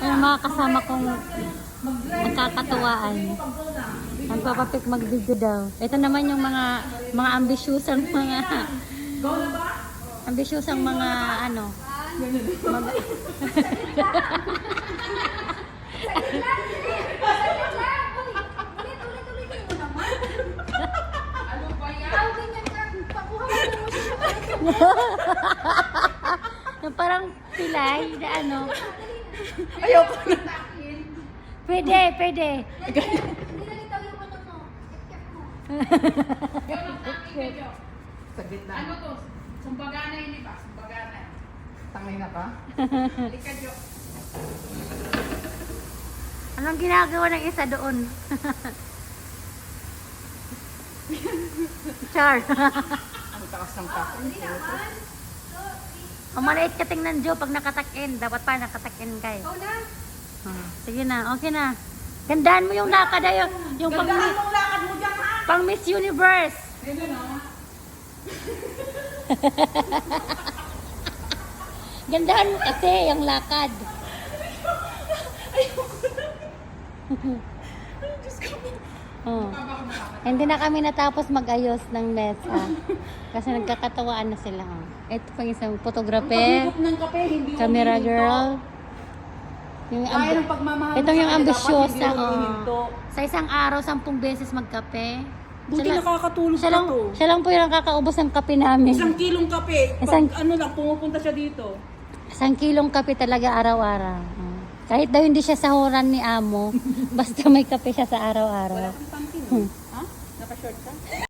Yung mga kasama kong nagkakatuwaan. Ang papapik mag-video daw. Ito naman yung mga mga ambisyusang mga ambisyusang mga ano. Mga, yung parang pilay na ano. Ayoko na. Pwede, pwede. Saglit na. Ano to? Sumbagana yun iba, sumbagana. Tangay na ka? Halika, Jo. Anong ginagawa ng isa doon? Char. Ang takas ng ka. Ang maliit ka tingnan, Joe, pag nakatakin. Dapat pa nakatakin ka eh. Ah, sige na, okay na. Gandaan mo yung lakad ay yung, yung pang, Gandaan mong lakad mo dyan, ha? pang Miss Universe. Ganun, no? Gandahan mo kasi yung lakad. Oh. Hindi na kami natapos mag-ayos ng mesa. Kasi nagkakatawaan na sila. oh. Ito pang isang photographer, Paghugot ng kape, hindi camera girl. Yung Kaya ng pagmamahal Ito mo yung ambisyosa. oh. Sa isang araw, sampung beses magkape. Buti Siya lang- nakakatulog Siya lang, to. siya lang po yung nakakaubos ng kape namin. Isang kilong kape. Pag Isang- ano lang, pumupunta siya dito. Isang kilong kape talaga araw-araw. Oh. Kahit daw hindi siya sahuran ni amo, basta may kape siya sa ararak-araw. Wala kang panty, no? Ha? Naka-short ka?